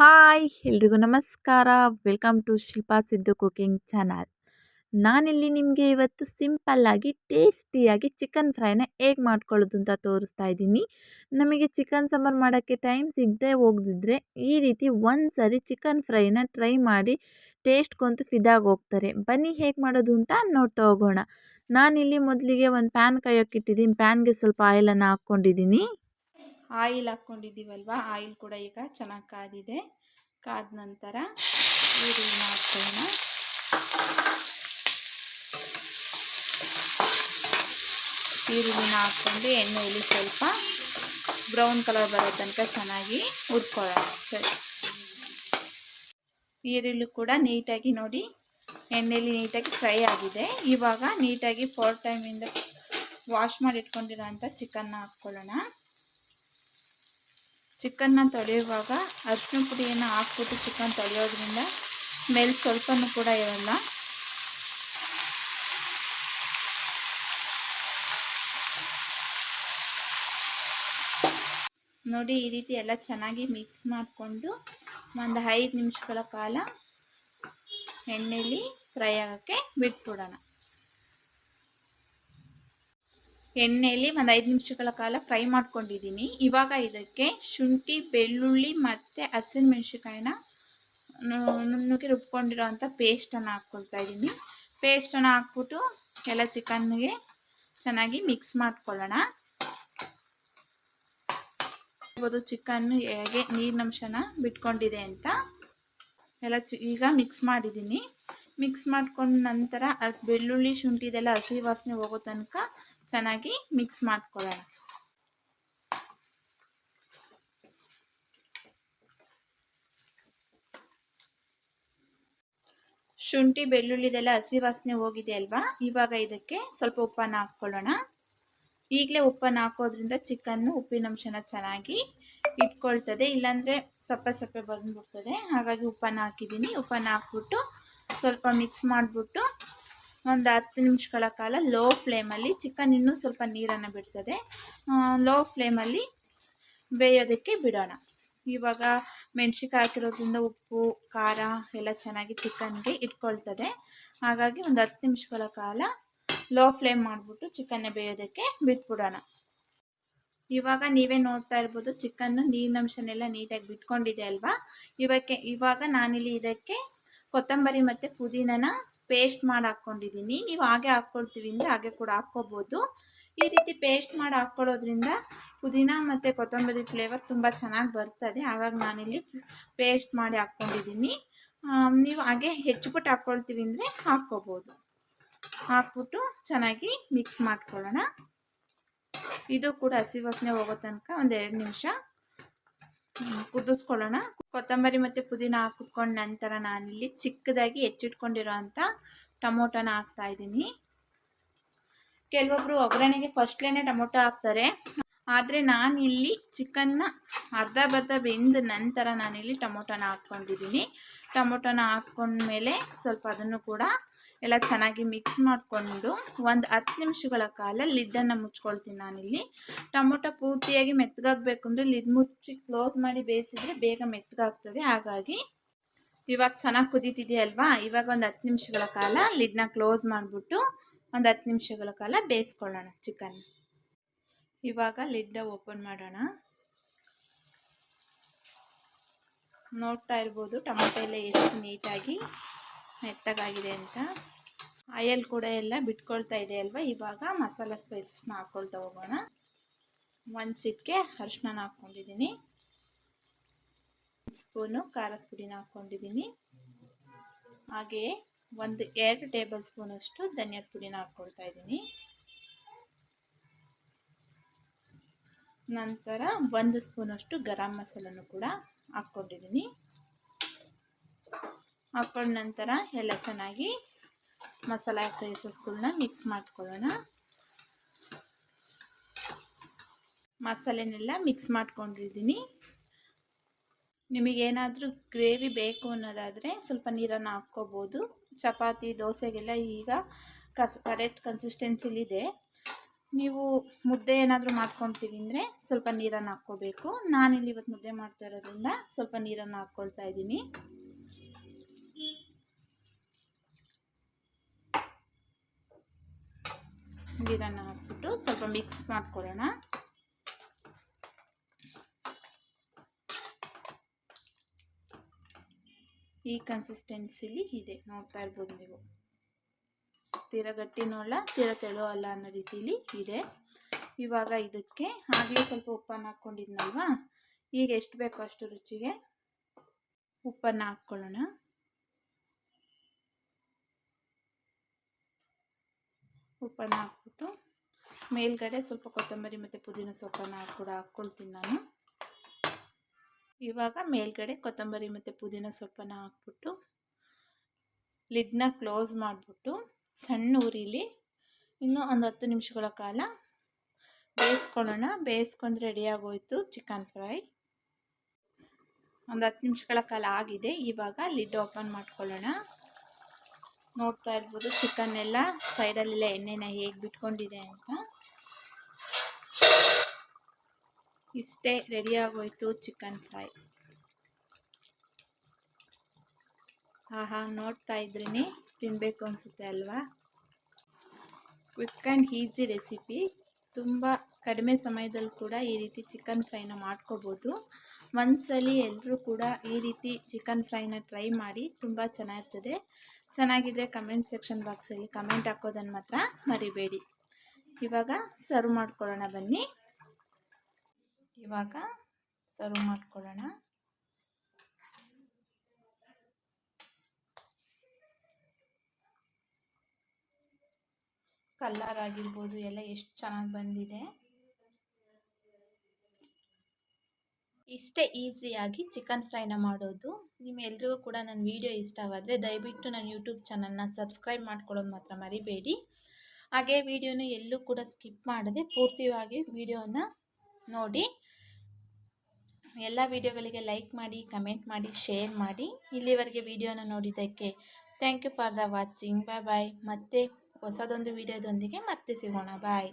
Hi, ಎಲ್ರಿಗೂ ನಮಸ್ಕಾರ. Welcome to Shilpa Siddu cooking channel. ನಾನಿಲ್ಲಿ ನಿಮಗೆ ಇವತ್ತು ಸಿಂಪಲ್ಲಾಗಿ ಟೇಸ್ಟಿಯಾಗಿ ಚಿಕನ್ ಫ್ರೈನ ಹೇಗೆ ಮಾಡ್ಕೊಳ್ಳೋದು ಅಂತ ತೋರಿಸ್ತಾ ಇದ್ದೀನಿ. ನಮಗೆ ಚಿಕನ್ ಸಾಂಬಾರು ಮಾಡೋಕ್ಕೆ ಟೈಮ್ ಸಿಗದೆ ಹೋಗದಿದ್ರೆ ಈ ರೀತಿ ಒಂದು ಸರಿ ಚಿಕನ್ ಫ್ರೈನ ಟ್ರೈ ಮಾಡಿ ಟೇಸ್ಟ್ಗಂತೂ ಫಿದಾಗಿ ಹೋಗ್ತಾರೆ. ಬನ್ನಿ ಹೇಗೆ ಮಾಡೋದು ಅಂತ ನೋಡ್ತಾ ಹೋಗೋಣ. ನಾನಿಲ್ಲಿ ಮೊದಲಿಗೆ ಒಂದು ಪ್ಯಾನ್ ಕಾಯೋಕ್ಕಿಟ್ಟಿದ್ದೀನಿ ಪ್ಯಾನ್ಗೆ ಸ್ವಲ್ಪ ಆಯಿಲನ್ನು ಹಾಕ್ಕೊಂಡಿದ್ದೀನಿ. ಆಯಿಲ್ ಹಾಕ್ಕೊಂಡಿದ್ದೀವಲ್ವ? ಆಯಿಲ್ ಕೂಡ ಈಗ ಚೆನ್ನಾಗಿ ಕಾದಿದೆ. ಕಾದ ನಂತರ ಈರುಳ್ಳಿ ಹಾಕ್ಕೊಳ್ಳೋಣ ಈರುಳ್ಳಿನ ಹಾಕ್ಕೊಂಡು ಎಣ್ಣೆಯಲ್ಲಿ ಸ್ವಲ್ಪ ಬ್ರೌನ್ ಕಲರ್ ಬರೋ ತನಕ ಚೆನ್ನಾಗಿ ಹುರ್ಕೊಳ್ಳೋಣ. ಸರಿ. ಈರುಳ್ಳಿ ಕೂಡ ನೀಟಾಗಿ ನೋಡಿ, ಎಣ್ಣೆಯಲ್ಲಿ ನೀಟಾಗಿ ಫ್ರೈ ಆಗಿದೆ. ಇವಾಗ ನೀಟಾಗಿ ಫೋರ್ ಟೈಮಿಂದ ವಾಶ್ ಮಾಡಿ ಇಟ್ಕೊಂಡಿರೋ ಅಂಥ ಚಿಕನ್ನ ಹಾಕ್ಕೊಳ್ಳೋಣ. ಚಿಕನ್ನ ತೊಳೆಯುವಾಗ ಅರಿಶಿನ ಪುಡಿಯನ್ನು ಹಾಕ್ಬಿಟ್ಟು ಚಿಕನ್ ತೊಳೆಯೋದ್ರಿಂದ ಮೇಲೆ ಸ್ವಲ್ಪನೂ ಕೂಡ ಇರಲ್ಲ. ನೋಡಿ, ಈ ರೀತಿ ಎಲ್ಲ ಚೆನ್ನಾಗಿ ಮಿಕ್ಸ್ ಮಾಡಿಕೊಂಡು ಒಂದು ಐದು ನಿಮಿಷಗಳ ಕಾಲ ಎಣ್ಣೆಯಲ್ಲಿ ಫ್ರೈ ಆಗೋಕ್ಕೆ ಬಿಟ್ಬಿಡೋಣ. ಎಣ್ಣೆಯಲ್ಲಿ ಒಂದು ಐದು ನಿಮಿಷಗಳ ಕಾಲ ಫ್ರೈ ಮಾಡ್ಕೊಂಡಿದ್ದೀನಿ. ಇವಾಗ ಇದಕ್ಕೆ ಶುಂಠಿ, ಬೆಳ್ಳುಳ್ಳಿ ಮತ್ತು ಮೆಣಸಿನಕಾಯಿನ ನುಣ್ಣಗೆ ರುಬ್ಕೊಂಡಿರೋ ಅಂಥ ಪೇಸ್ಟನ್ನು ಹಾಕ್ಕೊಳ್ತಾ ಇದ್ದೀನಿ. ಪೇಸ್ಟನ್ನು ಹಾಕ್ಬಿಟ್ಟು ಎಲ್ಲ ಚಿಕನ್ಗೆ ಚೆನ್ನಾಗಿ ಮಿಕ್ಸ್ ಮಾಡ್ಕೊಳ್ಳೋಣ. ಇರ್ಬೋದು ಚಿಕನ್ನು ಹೇಗೆ ನೀರಿನಂಶನ ಬಿಟ್ಕೊಂಡಿದೆ ಅಂತ ಎಲ್ಲ ಚಿ, ಈಗ ಮಿಕ್ಸ್ ಮಾಡಿದ್ದೀನಿ. ಮಿಕ್ಸ್ ಮಾಡ್ಕೊಂಡ ನಂತರ ಬೆಳ್ಳುಳ್ಳಿ ಶುಂಠಿ ಇದೆಲ್ಲ ಹಸಿ ವಾಸನೆ ಹೋಗೋ ತನಕ ಚೆನ್ನಾಗಿ ಮಿಕ್ಸ್ ಮಾಡ್ಕೊಳ್ಳೋಣ. ಶುಂಠಿ, ಬೆಳ್ಳುಳ್ಳಿದೆಲ್ಲ ಹಸಿ ವಾಸನೆ ಹೋಗಿದೆ ಅಲ್ವಾ? ಇವಾಗ ಇದಕ್ಕೆ ಸ್ವಲ್ಪ ಉಪ್ಪನ್ನು ಹಾಕ್ಕೊಳ್ಳೋಣ. ಈಗಲೇ ಉಪ್ಪನ್ನು ಹಾಕೋದ್ರಿಂದ ಚಿಕನ್ನು ಉಪ್ಪಿನಂಶನ ಚೆನ್ನಾಗಿ ಇಟ್ಕೊಳ್ತದೆ. ಇಲ್ಲಾಂದರೆ ಸಪ್ಪೆ ಸಪ್ಪೆ ಬಂದ್ಬಿಡ್ತದೆ. ಹಾಗಾಗಿ ಉಪ್ಪನ್ನು ಹಾಕಿದ್ದೀನಿ. ಉಪ್ಪನ್ನು ಹಾಕ್ಬಿಟ್ಟು ಸ್ವಲ್ಪ ಮಿಕ್ಸ್ ಮಾಡಿಬಿಟ್ಟು ಒಂದು ಹತ್ತು ನಿಮಿಷಗಳ ಕಾಲ ಲೋ ಫ್ಲೇಮಲ್ಲಿ ಚಿಕನ್ ಇನ್ನೂ ಸ್ವಲ್ಪ ನೀರನ್ನು ಬಿಡ್ತದೆ. ಲೋ ಫ್ಲೇಮಲ್ಲಿ ಬೇಯೋದಕ್ಕೆ ಬಿಡೋಣ. ಇವಾಗ ಮೆಣ್ಸಿಕಾಯಿ ಹಾಕಿರೋದ್ರಿಂದ ಉಪ್ಪು, ಖಾರ ಎಲ್ಲ ಚೆನ್ನಾಗಿ ಚಿಕನ್ಗೆ ಇಟ್ಕೊಳ್ತದೆ. ಹಾಗಾಗಿ ಒಂದು ಹತ್ತು ನಿಮಿಷಗಳ ಕಾಲ ಲೋ ಫ್ಲೇಮ್ ಮಾಡಿಬಿಟ್ಟು ಚಿಕನ್ನ ಬೇಯೋದಕ್ಕೆ ಬಿಟ್ಬಿಡೋಣ. ಇವಾಗ ನೀವೇ ನೋಡ್ತಾ ಇರ್ಬೋದು ಚಿಕನ್ನು ನೀರಿನಂಶನೆಲ್ಲ ನೀಟಾಗಿ ಬಿಟ್ಕೊಂಡಿದೆ ಅಲ್ವಾ? ಇವಕ್ಕೆ, ಇವಾಗ ನಾನಿಲ್ಲಿ ಇದಕ್ಕೆ ಕೊತ್ತಂಬರಿ ಮತ್ತು ಪುದೀನನ ಪೇಸ್ಟ್ ಮಾಡಿ ಹಾಕ್ಕೊಂಡಿದ್ದೀನಿ ನೀವು ಹಾಗೆ ಹಾಕ್ಕೊಳ್ತೀವಿ ಅಂದರೆ ಹಾಗೆ ಕೂಡ ಹಾಕ್ಕೋಬೋದು. ಈ ರೀತಿ ಪೇಸ್ಟ್ ಮಾಡಿ ಹಾಕ್ಕೊಳ್ಳೋದ್ರಿಂದ ಪುದೀನ ಮತ್ತು ಕೊತ್ತಂಬರಿ ಫ್ಲೇವರ್ ತುಂಬ ಚೆನ್ನಾಗಿ ಬರ್ತದೆ. ಹಾಗಾಗಿ ನಾನಿಲ್ಲಿ ಪೇಸ್ಟ್ ಮಾಡಿ ಹಾಕ್ಕೊಂಡಿದ್ದೀನಿ ನೀವು ಹಾಗೆ ಹೆಚ್ಚಿಬಿಟ್ಟು ಹಾಕ್ಕೊಳ್ತೀವಿ ಅಂದರೆ ಹಾಕ್ಕೋಬೋದು. ಹಾಕ್ಬಿಟ್ಟು ಚೆನ್ನಾಗಿ ಮಿಕ್ಸ್ ಮಾಡ್ಕೊಳ್ಳೋಣ. ಇದು ಕೂಡ ಹಸಿ ವಾಸನೆ ಹೋಗೋ ತನಕ ಒಂದು ಎರಡು ನಿಮಿಷ ಕುದಿಸ್ಕೊಳ್ಳೋಣ. ಕೊತ್ತಂಬರಿ ಮತ್ತು ಪುದೀನ ಹಾಕಿಟ್ಕೊಂಡ ನಂತರ ನಾನಿಲ್ಲಿ ಚಿಕ್ಕದಾಗಿ ಹೆಚ್ಚಿಟ್ಕೊಂಡಿರೋ ಅಂಥ ಟೊಮೊಟೊನ ಹಾಕ್ತಾ ಇದ್ದೀನಿ. ಕೆಲವೊಬ್ಬರು ಒಗ್ಗರಣೆಗೆ ಫಸ್ಟ್ಲೇನೆ ಟೊಮೊಟೊ ಹಾಕ್ತಾರೆ. ಆದರೆ ನಾನಿಲ್ಲಿ ಚಿಕನ್ನ ಅರ್ಧ ಬರ್ಧ ಬೆಂದ ನಂತರ ನಾನಿಲ್ಲಿ ಟೊಮೊಟೊನ ಹಾಕ್ಕೊಂಡಿದ್ದೀನಿ. ಟೊಮೊಟೊನ ಹಾಕ್ಕೊಂಡ್ಮೇಲೆ ಸ್ವಲ್ಪ ಅದನ್ನು ಕೂಡ ಎಲ್ಲ ಚೆನ್ನಾಗಿ ಮಿಕ್ಸ್ ಮಾಡಿಕೊಂಡು ಒಂದು ಹತ್ತು ನಿಮಿಷಗಳ ಕಾಲ ಲಿಡ್ಡನ್ನು ಮುಚ್ಕೊಳ್ತೀನಿ ನಾನಿಲ್ಲಿ. ಟೊಮೊಟೊ ಪೂರ್ತಿಯಾಗಿ ಮೆತ್ತಗಾಗಬೇಕು ಅಂದರೆ ಲಿಡ್ ಮುಚ್ಚಿ ಕ್ಲೋಸ್ ಮಾಡಿ ಬೇಯಿಸಿದ್ರೆ ಬೇಗ ಮೆತ್ತಗಾಗ್ತದೆ. ಹಾಗಾಗಿ ಇವಾಗ ಚೆನ್ನಾಗಿ ಕುದೀತಿದೆಯಲ್ವಾ? ಇವಾಗ ಒಂದು ಹತ್ತು ನಿಮಿಷಗಳ ಕಾಲ ಲಿಡ್ನ ಕ್ಲೋಸ್ ಮಾಡಿಬಿಟ್ಟು ಒಂದು ಹತ್ತು ನಿಮಿಷಗಳ ಕಾಲ ಬೇಯಿಸ್ಕೊಳ್ಳೋಣ ಚಿಕನ್ ಇವಾಗ ಲಿಡ್ಡ ಓಪನ್ ಮಾಡೋಣ. ನೋಡ್ತಾ ಇರ್ಬೋದು. ಟೊಮೊಟೊ ಎಲ್ಲ ಎಷ್ಟು ನೀಟಾಗಿ ಮೆತ್ತಗಾಗಿದೆ ಅಂತ. ಆಯಲ್ ಕೂಡ ಎಲ್ಲ ಬಿಟ್ಕೊಳ್ತಾ ಇದೆ ಅಲ್ವಾ? ಇವಾಗ ಮಸಾಲ ಸ್ಪೈಸಸ್ನ ಹಾಕ್ಕೊಳ್ತಾ ಹೋಗೋಣ. ಒಂದು ಚಿಟಿಕೆ ಅರಿಶಿನ ಹಾಕ್ಕೊಂಡಿದ್ದೀನಿ. ಸ್ಪೂನು ಖಾರದ ಪುಡಿನ ಹಾಕ್ಕೊಂಡಿದ್ದೀನಿ. ಹಾಗೆಯೇ ಒಂದು ಎರಡು ಟೇಬಲ್ ಸ್ಪೂನಷ್ಟು ಧನಿಯಾದ ಪುಡಿನ ಹಾಕ್ಕೊಳ್ತಾ ಇದ್ದೀನಿ. ನಂತರ ಒಂದು ಸ್ಪೂನಷ್ಟು ಗರಂ ಮಸಾಲನೂ ಕೂಡ ಹಾಕ್ಕೊಂಡಿದ್ದೀನಿ. ಹಾಕ್ಕೊಂಡ ನಂತರ ಎಲ್ಲ ಚೆನ್ನಾಗಿ ಮಸಾಲ ಸ್ಪೈಸಸ್ಗಳನ್ನ ಮಿಕ್ಸ್ ಮಾಡ್ಕೊಳ್ಳೋಣ. ಮಸಾಲೆನೆಲ್ಲ ಮಿಕ್ಸ್ ಮಾಡ್ಕೊಂಡಿದ್ದೀನಿ. ನಿಮಗೇನಾದರೂ ಗ್ರೇವಿ ಬೇಕು ಅನ್ನೋದಾದರೆ ಸ್ವಲ್ಪ ನೀರನ್ನು ಹಾಕ್ಕೋಬೋದು. ಚಪಾತಿ, ದೋಸೆಗೆಲ್ಲ ಈಗ ಕರೆಕ್ಟ್ ಕನ್ಸಿಸ್ಟೆನ್ಸಿಲಿದೆ ನೀವು ಮುದ್ದೆ ಏನಾದರೂ ಮಾಡ್ಕೊತೀವಿ ಅಂದರೆ ಸ್ವಲ್ಪ ನೀರನ್ನು ಹಾಕ್ಕೋಬೇಕು. ನಾನಿಲ್ಲಿ ಇವತ್ತು ಮುದ್ದೆ ಮಾಡ್ತಾ ಇರೋದ್ರಿಂದ ಸ್ವಲ್ಪ ನೀರನ್ನು ಹಾಕ್ಕೊಳ್ತಾ ಇದ್ದೀನಿ. ನೀರನ್ನು ಹಾಕ್ಬಿಟ್ಟು ಸ್ವಲ್ಪ ಮಿಕ್ಸ್ ಮಾಡ್ಕೊಳ್ಳೋಣ. ಈ ಕನ್ಸಿಸ್ಟೆನ್ಸಿಲಿ ಇದೆ, ನೋಡ್ತಾ ಇರ್ಬೋದು ನೀವು. ತೀರ ಗಟ್ಟಿನೂ ಅಲ್ಲ ತೀರ ತೆಳು ಅಲ್ಲ ಅನ್ನೋ ರೀತಿಲಿ ಇದೆ. ಇವಾಗ ಇದಕ್ಕೆ ಆಗಲೇ ಸ್ವಲ್ಪ ಉಪ್ಪನ್ನು ಹಾಕ್ಕೊಂಡಿದ್ನಲ್ವಾ? ಈಗ ಎಷ್ಟು ಬೇಕೋ ಅಷ್ಟು ರುಚಿಗೆ ಉಪ್ಪನ್ನು ಹಾಕ್ಕೊಳ್ಳೋಣ. ಉಪ್ಪನ್ನು ಹಾಕ್ಬಿಟ್ಟು ಮೇಲ್ಗಡೆ ಸ್ವಲ್ಪ ಕೊತ್ತಂಬರಿ ಮತ್ತು ಪುದೀನ ಸೊಪ್ಪನ್ನು ಕೂಡ ಹಾಕ್ಕೊಳ್ತೀನಿ ನಾನು. ಇವಾಗ ಮೇಲ್ಗಡೆ ಕೊತ್ತಂಬರಿ ಮತ್ತು ಪುದೀನ ಸೊಪ್ಪನ್ನು ಹಾಕ್ಬಿಟ್ಟು ಲಿಡ್ನ ಕ್ಲೋಸ್ ಮಾಡಿಬಿಟ್ಟು ಸಣ್ಣ ಊರಿಲಿ ಇನ್ನೂ ಒಂದು ಹತ್ತು ನಿಮಿಷಗಳ ಕಾಲ ಬೇಯಿಸ್ಕೊಳ್ಳೋಣ. ಬೇಯಿಸ್ಕೊಂಡು ರೆಡಿಯಾಗೋಯಿತು ಚಿಕನ್ ಫ್ರೈ ಒಂದು ಹತ್ತು ನಿಮಿಷಗಳ ಕಾಲ ಆಗಿದೆ. ಇವಾಗ ಲಿಡ್ ಓಪನ್ ಮಾಡ್ಕೊಳ್ಳೋಣ. ನೋಡ್ತಾ ಇರ್ಬೋದು ಚಿಕನ್ ಎಲ್ಲ ಸೈಡಲ್ಲೆಲ್ಲ ಎಣ್ಣೆನ ಹೇಗೆ ಬಿಟ್ಕೊಂಡಿದೆ ಅಂತ. ಇಷ್ಟೇ ರೆಡಿಯಾಗೋಯ್ತು ಚಿಕನ್ ಫ್ರೈ ಆಹಾ, ನೋಡ್ತಾ ಇದ್ರೇ ತಿನ್ನಬೇಕು ಅನಿಸುತ್ತೆ ಅಲ್ವಾ? ಕ್ವಿಕ್ ಆ್ಯಂಡ್ ಈಸಿ ರೆಸಿಪಿ ತುಂಬ ಕಡಿಮೆ ಸಮಯದಲ್ಲಿ ಕೂಡ ಈ ರೀತಿ ಚಿಕನ್ ಫ್ರೈನ ಮಾಡ್ಕೋಬೋದು. ಒಂದ್ಸಲಿ ಎಲ್ಲರೂ ಕೂಡ ಈ ರೀತಿ ಚಿಕನ್ ಫ್ರೈನ ಟ್ರೈ ಮಾಡಿ ತುಂಬ ಚೆನ್ನಾಗಿರ್ತದೆ ಚೆನ್ನಾಗಿದ್ರೆ ಕಮೆಂಟ್ ಸೆಕ್ಷನ್ ಬಾಕ್ಸಲ್ಲಿ ಕಮೆಂಟ್ ಹಾಕೋದನ್ನು ಮಾತ್ರ ಮರಿಬೇಡಿ. ಇವಾಗ ಸರ್ವ್ ಮಾಡ್ಕೊಳ್ಳೋಣ ಬನ್ನಿ. ಇವಾಗ ಸರ್ವ್ ಮಾಡ್ಕೊಳ್ಳೋಣ. ಕಲ್ಲರ್ ಆಗಿರ್ಬೋದು, ಎಲ್ಲ ಎಷ್ಟು ಚೆನ್ನಾಗಿ ಬಂದಿದೆ. ಇಷ್ಟೇ ಈಸಿಯಾಗಿ ಚಿಕನ್ ಫ್ರೈನ ಮಾಡೋದು. ನಿಮ್ಮೆಲ್ರಿಗೂ ಕೂಡ ನನ್ನ ವಿಡಿಯೋ ಇಷ್ಟವಾದರೆ ದಯವಿಟ್ಟು ನನ್ನ ಯೂಟ್ಯೂಬ್ ಚಾನಲ್ನ ಸಬ್ಸ್ಕ್ರೈಬ್ ಮಾಡ್ಕೊಳ್ಳೋದು ಮಾತ್ರ ಮರಿಬೇಡಿ. ಹಾಗೆ ವಿಡಿಯೋನ ಎಲ್ಲೂ ಕೂಡ ಸ್ಕಿಪ್ ಮಾಡದೆ ಪೂರ್ತಿಯಾಗಿ ವಿಡಿಯೋನ ನೋಡಿ. ಎಲ್ಲ ವಿಡಿಯೋಗಳಿಗೆ ಲೈಕ್ ಮಾಡಿ, ಕಮೆಂಟ್ ಮಾಡಿ, ಶೇರ್ ಮಾಡಿ. ಇಲ್ಲಿವರೆಗೆ ವಿಡಿಯೋನ ನೋಡಿದ್ದಕ್ಕೆ thank you for the watching. Bye bye. ಮತ್ತೆ ಹೊಸದೊಂದು ವಿಡಿಯೋದೊಂದಿಗೆ ಮತ್ತೆ ಸಿಗೋಣ. ಬಾಯ್